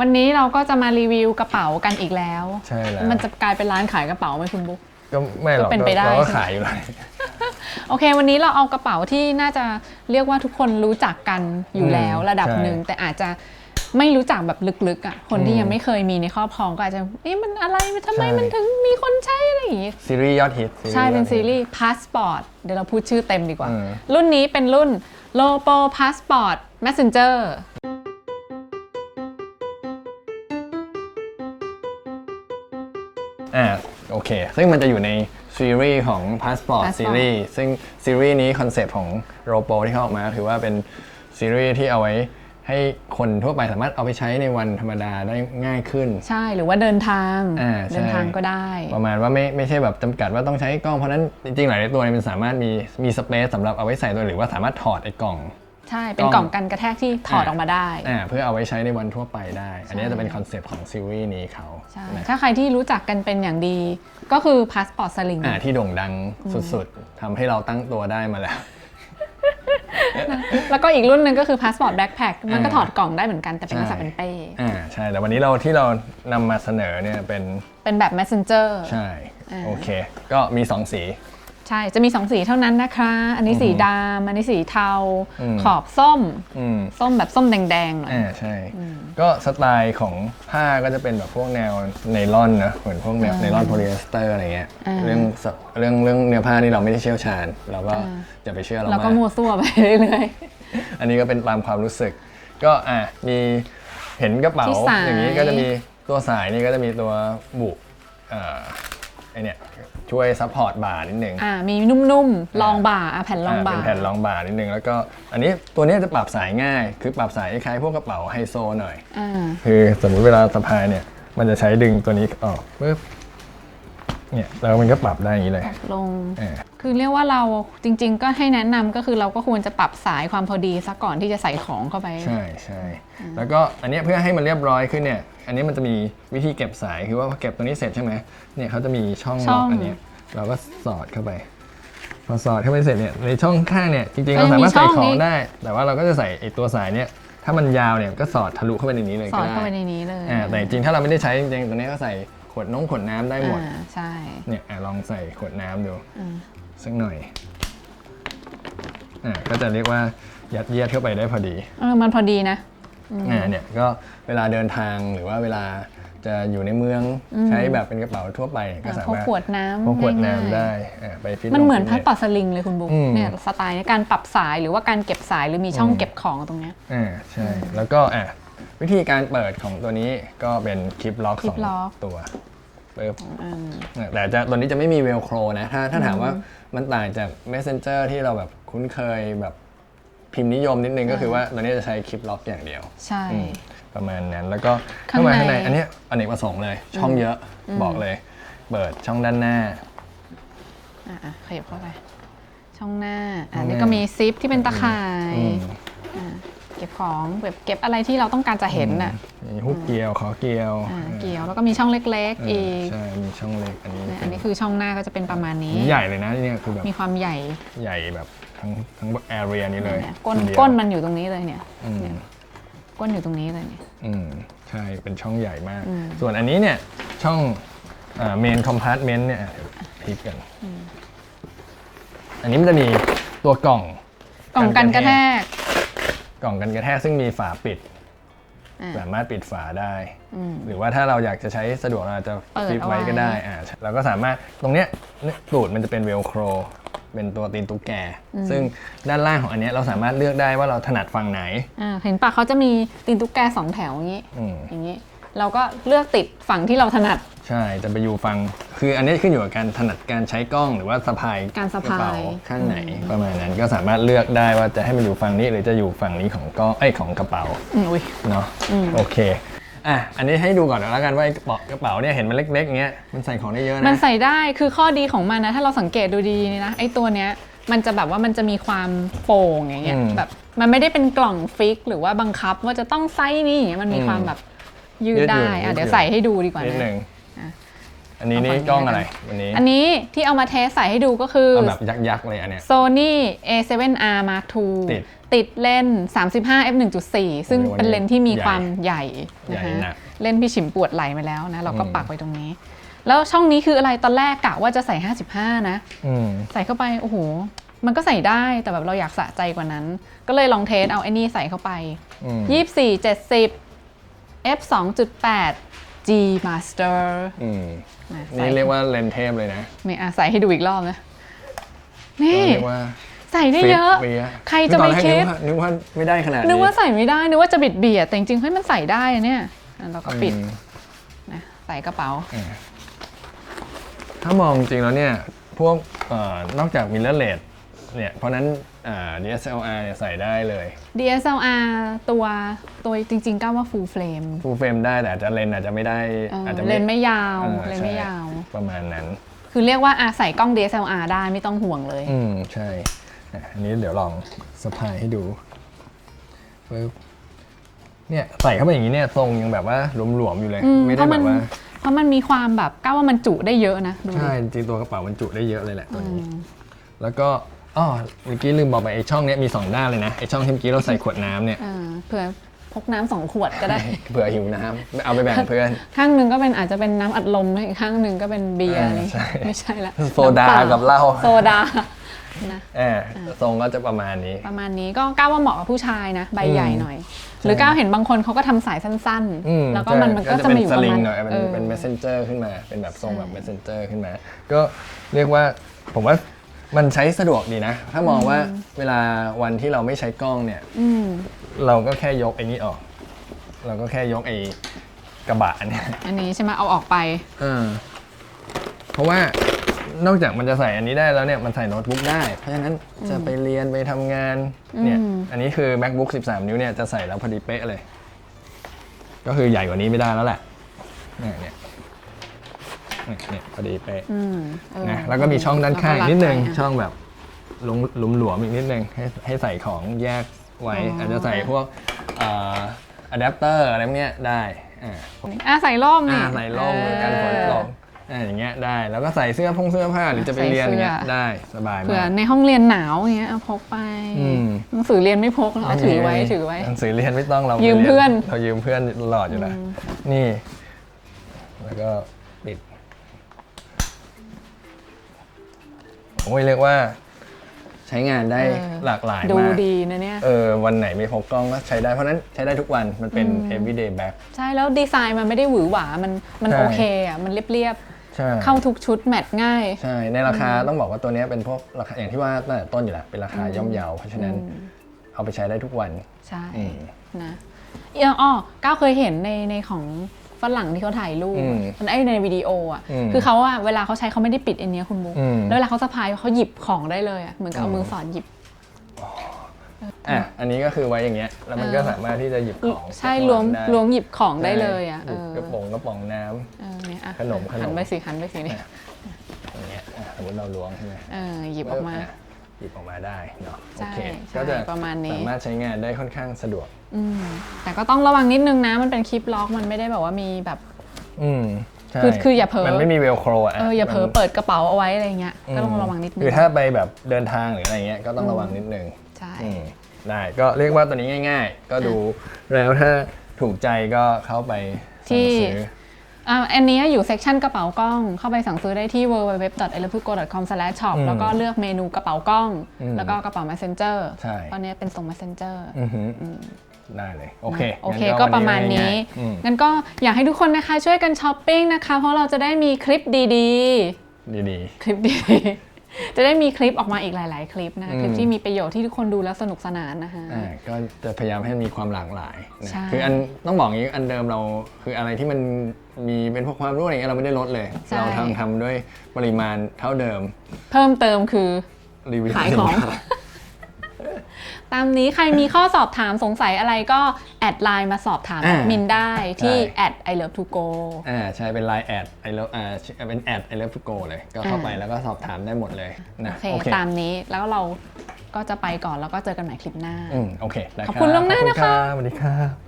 วันนี้เราก็จะมารีวิวกระเป๋ากันอีกแล้ว ใช่แล้วมันจะกลายเป็นร้านขายกระเป๋าไหมคุณบุ๊ก ก็ไม่หรอกก็เป็นไปได้ เราก็ใช่ไหมขายอยู่เลยโอเค วันนี้เราเอากระเป๋าที่น่าจะเรียกว่าทุกคนรู้จักกันอยู่แล้วอืมระดับใช่หนึ่งแต่อาจจะไม่รู้จักแบบลึกๆอะคนที่อืมยังไม่เคยมีในครอบครองก็อาจจะเอ๊ะมันอะไรทำไมใช่มันถึงมีคนใช้อะไรอย่างงี้ ซีรีส์ยอดฮิตใช่เป็นยอดฮิตซีรีส์ Passport เดี๋ยวเราพูดชื่อเต็มดีกว่าอืมรุ่นนี้เป็นรุ่น Lopo Passport Messenger อ่ เค ซึ่งมันจะอยู่ในซีรีส์ของ Passport Passport ซีรีส์ซึ่งซีรีส์นี้คอนเซปต์ของ r o p o ที่เขาออกมาก็คือว่าเป็นซีรีส์ที่เอาไว้ให้คนทั่วไปสามารถเอาไปใช้ในวันธรรมดาได้ง่ายขึ้น ใช่หรือว่าเดินทางอ่าใช่ เดินทางก็ได้ ประมาณว่าไม่ไม่ใช่แบบจำกัดว่าต้องใช้กล้องเพราะฉะนั้นจริงๆหลายๆตัวเนี่ยมันสามารถมีมีสเปซสำหรับเอาไว้ใส่ตัวหรือว่าสามารถถอดไอ้กล่อง ใช่เป็นต้องกล่องกันกระแทกที่ถอดออกมาได้ อ่าเพื่อเอาไว้ใช้ในวันทั่วไปได้ อันนี้ใช่จะเป็นคอนเซปต์ของซีรีส์นี้เขาใช่นะถ้าใครที่รู้จักกันเป็นอย่างดี ก็คือ Passport Sling อ่าที่โด่งดังสุดๆทำให้เราตั้งตัวได้มาแล้ว แล้วก็อีกรุ่นหนึ่งก็คือ Passport Backpack มันก็อ่าถอดกล่องได้เหมือนกันแต่เป็นใช่ลักษณะเป็นเป้อ่าใช่แต่วันนี้เราที่เรานำมาเสนอเนี่ยเป็นเป็นแบบ Messenger ใช่อ่าโอเค ก็มี 2 สี ใช่ จะมี2สีเท่านั้นนะคะ อันนี้สีดำอันนี้สีเทา อืม ขอบส้ม อืมส้มแบบส้มแดงๆหน่อย อ่าใช่ ก็สไตล์ของผ้าก็จะเป็นแบบพวกแนวไนลอนนะเหมือนพวกแนวไนลอนโพลีเอสเตอร์อะไรเงี้ยอ่า เรื่องสเรื่องเรื่องเนื้อผ้านี่เราไม่ได้เชี่ยวชาญ เราก็อ่าอย่าไปเชื่อเราแล้วก็มาก มัวซั่วไปเรื่อย อันนี้ก็เป็นตามความรู้สึก ก็อะมีเห็นกระเป๋าที่สาย อย่างนี้ก็จะมีตัวสายนี่ก็จะมีตัวบุเอ่อไอเนี่ย ช่วยซัพพอร์ตบ่านิดนึงๆอ่ามีนุ่มๆรองบ่าอะแผ่นรองบ่าเป็นแผ่นรองบ่านิดนึงแล้วก็อันนี้ตัวเนี้ยจะปรับสายง่าย คือปรับสายคล้ายๆพวกกระเป๋าไฮโซหน่อย อ่าคือสมมุติเวลาสะพายเนี่ย มันจะใช้ดึงตัวนี้ออกปึ๊บเนี่ยแล้วมันก็ปรับได้อย่างนี้เลย ลง เออ คือเรียกว่าเราจริง ๆ ก็ให้แนะนำก็คือเราก็ควรจะปรับสายความพอดีซะก่อนที่จะใส่ของเข้าไป ใช่ใช่แล้วก็อันเนี้ยเพื่อให้มันเรียบร้อยขึ้นเนี่ย อันนี้มันจะมีวิธีเก็บสายคือว่าพอเก็บตัวนี้เสร็จใช่ไหมเนี่ยเขาจะมีช่องช่ล็อองกอันเนี้ยเราก็สอดเข้าไปพอสอดเข้าไปเสร็จเนี่ยในช่องข้างเนี่ยจริงๆเราสามารถใส่ของได้ แต่ว่าเราก็จะใส่ไอ้ตัวสายเนี่ยถ้ามันยาวเนี่ยก็สอดทะลุเข้าไปในนี้เลยสอก็ดได้เข้าไปในนี้เลยอ่าแต่จริงๆถ้าเราไม่ได้ใช้จริงๆตัวนี้ก็ใส่ขวดน้องขวดน้ำได้หมดอ่าใช่เนี่ยอะลองใส่ขวดน้ำดูอืม สักหน่อยอ่าก็จะเรียกว่ายัดเยียดเข้าไปได้พอดีเออมันพอดีนะอ่าเนี่ยก็เวลาเดินทางหรือว่าเวลาจะอยู่ในเมืองใช้แบบเป็นกระเป๋าทั่วไปเนี่ยก็สาพกมารถขวดน้ำพกขวดง่ายๆน้ำได้อ่าไปฟิตมันเหมือนลงพัดฟิตปัดสลิงเลยคุณบุ๊กอืม เนี่ยสไตล์ในการปรับสายหรือว่าการเก็บสายหรือมีช่องเก็บของตรงเนี้ย อ่าใช่แล้วก็อะวิธีการเปิดของตัวนี้ก็เป็นคลิปล็อกคลิสปองล็อก ตัว ปึ๊บอืมแต่จะตัวนี้จะไม่มีเวลโครนะถ้าถ้าถามว่ามันต่างจาก Messenger ที่เราแบบคุ้นเคยแบบพิมพ์นิยมนิดนึงก็คือว่าตัวนี้จะใช้คลิปล็อกอย่างเดียว ใช่อืมประมาณนั้นแล้วก็ข้างเข้ามาในข้างในอันเนี้ยอเนกประสงค์เลย ช่องเยอะบอกเลย เปิดช่องด้านหน้าอะอะขยับเข้าไป ช่องหน้าอะช่องหน้านี่ก็มีซิปที่เป็นตะข่ายอืมอะเก็บของแบบเก็บอะไรที่เราต้องการจะเห็นน่ะ มีฮุกเกลียวขอเกลียวอะเกี่ยวแล้วก็มีช่องเล็กเอๆอีอกใช่มีช่องเล็กอันนี้เนี่ยอันนี้คือช่องหน้าก็จะเป็นประมาณนี้ใหญ่เลยนะเนี่ยคือแบบมีความใหญ่ใหญ่แบบทั้งทั้งแอเรียนี้เลยเนี่ยก้นทีเดียวก้นมันอยู่ตรงนี้เลยเนี่ยอืม ก้นอยู่ตรงนี้เลยเนี่ย อืมใช่เป็นช่องใหญ่มาก อืม ส่วนอันนี้เนี่ยช่องเมนคอมพาร์ตเมนต์เนี่ยอะพลิกกัน อันนี้มันจะมีตัวกล่องกล่องกันกระแทกกล่องกันกระแทกซึ่งมีฝาปิดอะ สามารถปิดฝาได้อืมหรือว่าถ้าเราอยากจะใช้สะดวกเราอาจจะเปิดฟิปไว้เอาไว้ก็ได้อ่าเราก็สามารถตรงเนี้ยเนี่ยตูดมันจะเป็นเวลโครเป็นตัวตีนตุ๊กแก ซึ่งด้านล่างของอันเนี้ยเราสามารถเลือกได้ว่าเราถนัดฝั่งไหนอ่าเห็นปะเขาจะมีตีนตุ๊กแกสองแถวอย่างนี้อืมอย่างนี้ เราก็เลือกติดฝั่งที่เราถนัด ใช่จะไปอยู่ฟัง คืออันนี้ขึ้นอยู่กับการถนัดการใช้กล้องหรือว่าสะพายการสะพาย ระเป๋ข้างไหนประมาณนั้นก็สามารถเลือกได้ว่าจะให้มันอยู่ฝั่งนี้หรือจะอยู่ฝั่งนี้ของกล้องไอ้ยของกระเป๋าอืมอุ้ย เนาะโอเค อะ อันนี้ให้ดูก่อนแล้วกันว่าไอ้กระเป๋ากระเป๋าเนี่ยเห็นมันเล็กๆอย่างเงี้ยมันใส่ของได้เยอะมันนะใส่ได้คือข้อดีของมันนะ ถ้าเราสังเกตดูดีนี่นะไอ้ตัวเนี้ยมันจะแบบว่ามันจะมีความโป่งอย่างเงี้ยอืมแบบมันไม่ได้เป็นกล่องฟิก หรือว่าบังคับว่าจะต้องไซส์นี้อย่างเงี้ยมันมีอืมความแบบ ยืดยืดหยุ่นได้อะยืดเดี๋ยวหยุ่นใส่ให้ดูดีกว่านิดหนะนึ่งอะอันนี้นี่เอาฝั่งนี้กล้องอะไรแล้วกันวันนี้อันนี้ที่เอามาเทสใส่ให้ดูก็คือ เอาแบบยักษ์ๆเลยอันเนี้ย Sony A7R Mark II ติดติดเลนส์35 f 1.4 ซึ่งเป็นเลนส์ที่มีความใหญ่นะใหญ่คะหนักเล่นพี่ฉิมปวดไหลมาแล้วนะ เราก็อืมปักไว้ตรงนี้ แล้วช่องนี้คืออะไรตอนแรกกะว่าจะใส่ 55 นะ อืม ใส่เข้าไป โอ้โห มันก็ใส่ได้แต่แบบเราอยากสะใจกว่านั้น ก็เลยลองเทสเอาไอ้นี่ใส่เข้าไป อืม 24 70 f 2.8 G Master อืมนะใส่นี่เรียกว่าเลนส์เทพเลยนะนี่อะใส่ให้ดูอีกรอบนะก็นี่ เรียกว่าใส่ได้เยอะฟิตเวียใครจะไปอตอนแกคิดนึกว่านึกว่าไม่ได้ขนาดนี้นึกว่าใส่ไม่ได้นึกว่าจะบิดเบียดแต่จริงๆเฮ้ยมันใส่ได้อะเนี่ยอะเราก็ปิดอืม นะใส่กระเป๋า ถ้ามองจริงแล้วเนี่ย พวกเอ่อนอกจากมิ r เลอร์เลด เนี่ยเพราะฉะนั้นอ่า DSLR เนี่ยใส่ได้เลย DSLR ตัวตัวจริงๆก้าวว่า full frame ฟูลเฟรมได้แต่อาจจะเลนส์อาจจะไม่ได้เอออาจจะเลนส์ไม่ยาวออเลนส์ไม่ใช่ยาว ประมาณนั้น คือเรียกว่าอาใส่กล้อง DSLR ได้ไม่ต้องห่วงเลย อืม ใช่อะอันนี้เดี๋ยวลองสะพายให้ดูปึ๊บเนี่ยใส่เข้าไปอย่างนี้เนี่ยทรงยังแบบว่าหลวมๆอยู่เลย อืมไม่เพได้ราะแบมันบว่า เพราะมันมีความแบบก้าวว่ามันจุได้เยอะนะดูดิ ใช่ จริงๆตัวกระเป๋ามันจุได้เยอะเลยแหละตัวอืนี้มแล้วก็ อ๋อเมื่อกี้ลืมบอกไปไอช่องเนี้ยมีสองด้านเลยนะไอช่องที่เมื่อกี้เราใส่ขวดน้ำเนี่ยเออเผื่อพกน้ำสองขวดก็ได้ เผื่อหิวน้ำเอาไปแบ่งเพื่อน ข้างหนึ่งก็เป็นอาจจะเป็นน้ำอัดลมอีกข้างหนึ่งก็เป็นเบียร์อ่าอะไรใช่ไม่ใช่ละโซดาน้ำปกับเหล้า โซดานะเออทรงก็จะประมาณนี้ ประมาณนี้ก็ก้าวว่าเหมาะกับผู้ชายนะ ใบใหญ่หน่อย หรือก้าวเห็นบางคนเขาก็ทำสายสั้นอืมๆแล้วก็มันมันก็จะเป็มาอยู่สประลิมางณหน่อยเป็นเออ เป็น messenger ขึ้นมา เป็นแบบทรงแบบใช่ messenger ขึ้นมา ก็เรียกว่าผมว่า มันใช้สะดวกดีนะ ถ้ามองว่าเวลาวันที่เราไม่ใช้กล้องเนี่ยอืมเราก็แค่ยกไอ้นี้ออก เราก็แค่ยกไอ้กระบะอันเนี้ยอันนี้ใช่ไหมเอาออกไปเออเพราะว่านอกจากมันจะใส่อันนี้ได้แล้วเนี่ยมันใส่โน้ตบุ๊กได้ เพราะฉะนั้นจะไปเรียนไปทำงานเนี่ยอืมอันนี้คือ macbook 13 นิ้วเนี่ยจะใส่แล้วพอดีเป๊ะเลย ก็คือใหญ่กว่านี้ไม่ได้แล้วแหละเนี่ยเนี่ย เนี่ยเนี่ยพอดีเป๊ะอืมเออนะแล้วก็มีช่องด้านข้างแล้วก็นิดนึงรัดไว้ช่องแบบหลุมหลุมหลวมอีกนิดนึงให้ให้ใส่ของแยกไว้อ๋อออาจจะใส่พวกอะแดปเตอร์อะไรพวกเนี้ยได้อ่า อะใส่ร่มนี่ อ่าใส่ร่มหรือกันฝนตกอ่าอย่างเงี้ยได้ แล้วก็ใส่เสื้อพงเสื้อผ้าหรือจะไปเรียนอย่างเงี้ยใส่เสื้อได้สบายเผื่อมาก ในห้องเรียนหนาวอย่างเงี้ยเอาพกไปอืม หนังสือเรียนไม่พกแล้วเอาถือไว้ถือไว้ หนังสือเรียนไม่ต้องเรายืยืมเพื่อน เรายืมเพื่อนตลอดอยู่แล้วนี่ แล้วก็ โอ้ยเรียกว่า ใช้งานได้เออหลากหลายดูมากดีนะเนี่ยเออวันไหนไม่พกกล้องก็ใช้ได้เพราะฉะนั้นใช้ได้ทุกวันมันเป็น everyday bag ใช่แล้วดีไซน์มันไม่ได้หวือหวามันมันใช่โอเคอะมันเรียบใช่ๆเข้าทุกชุดแมทง่าย ใช่ ในราคาต้องบอกว่าตัวเนี้ยเป็นพวกราคาอย่างที่ว่าตั้งแต่ต้นอยู่แล้วเป็นราคาย่อมเยาเพราะฉะนั้นเอาไปใช้ได้ทุกวัน ใช่อืมนะเอออ้อก้าวเคยเห็นในในของ ฝรั่งที่เขาถ่ายรูปอืมมันไอ้ในวิดีโออะอืมคือเขาอะเวลาเขาใช้เขาไม่ได้ปิดอันเนี้ยคุณบุ๊กอืม แล้วเวลาเขาสะพายเขาหยิบของได้เลยอะเหมือนกับเอาอืมมือสอดหยิบ อะอันนี้ก็คือไว้อย่างเงี้ยแล้วมันก็เออ สามารถที่จะหยิบของใช่เก็บรวมได้รวมหยิบของได้เลยอะหเอยิบอกระป๋องกระป๋องน้ำ เออเนี่ยอะขนมขนม หันไปสิหันไปสินี่อย่างเงี้ยอะสมมติเราล้วงใช่ไหมเออหยิบออกมาะ หยิบออกมาได้เนาะใช่โอเคใช่ก็จะประมาณนี้ สามารถใช้งานได้ค่อนข้างสะดวก อืมแต่ก็ต้องระวังนิดนึงนะ มันเป็นคลิปล็อกมันไม่ได้แบบว่ามีแบบ อืมใช่คือคืออย่าเผลอ มันไม่มีเวลโครอะเอออย่าเผลอมันเปิดกระเป๋าเอาไว้อะไรเงี้ยก็ต้องมระวังนิดนึงคือถ้าไปแบบเดินทางหรืออะไรเงี้ยก็ต้องระวังนิดนึงใช่อืมได้ก็เรียกว่าตัวนี้ง่าย ๆ ก็ดูแล้วถ้าถูกใจก็เข้าไปสั่งซื้ ออ่าอันนี้อยู่เซกชันกระเป๋ากล้อง เข้าไปสั่งซื้อได้ที่ www.elepugo.com/shop อืมแล้วก็เลือกเมนูกระเป๋ากล้องอืมแล้วก็กระเป๋า messenger ใช่ตอนนี้เป็นทรง messenger อือหืออได้เลย โอเคโอเคงั้นก็ประมาณนี้วัง่ายๆอืมงั้นก็อยากให้ทุกคนนะคะช่วยกันช้อปปิ้งนะคะ เพราะเราจะได้มีคลิปดีดีๆ คลิปดีๆ จะได้มีคลิปออกมาอีกหลาย ๆ คลิปนะคะอืมคลิปที่มีประโยชน์ที่ทุกคนดูแล้วสนุกสนานนะคะๆอ่าก็จะพยายามให้มีความหลากหลายนะใช่คืออันต้องบอกอย่างนี้อันเดิมเราคืออะไรที่มันมีเป็นพวกความรู้อะไรเงี้ยเราไม่ได้ลดเลยใช่เราทำทำด้วยปริมาณเท่าเดิม เพิ่มเติมคือรีวิวขายของสินค้า ตามนี้ใครมีข้อสอบถามสงสัยอะไรก็ แอดไลน์มาสอบถามอ่ามินได้ที่ได้แอด I love to go อ่าใช่เป็นไลน์แอดไอเลิฟอ่าเป็นแอดไอเลิฟโกเลย ก็เข้าไปอ่าแล้วก็สอบถามได้หมดเลยนะโอเค ตามนี้แล้วเราก็จะไปก่อนแล้วก็เจอกันใหม่คลิปหน้า อืมโอเคได้ขอบคุณล่วงหน้ารับนะคะ ขอบณรับสวัสดีครับ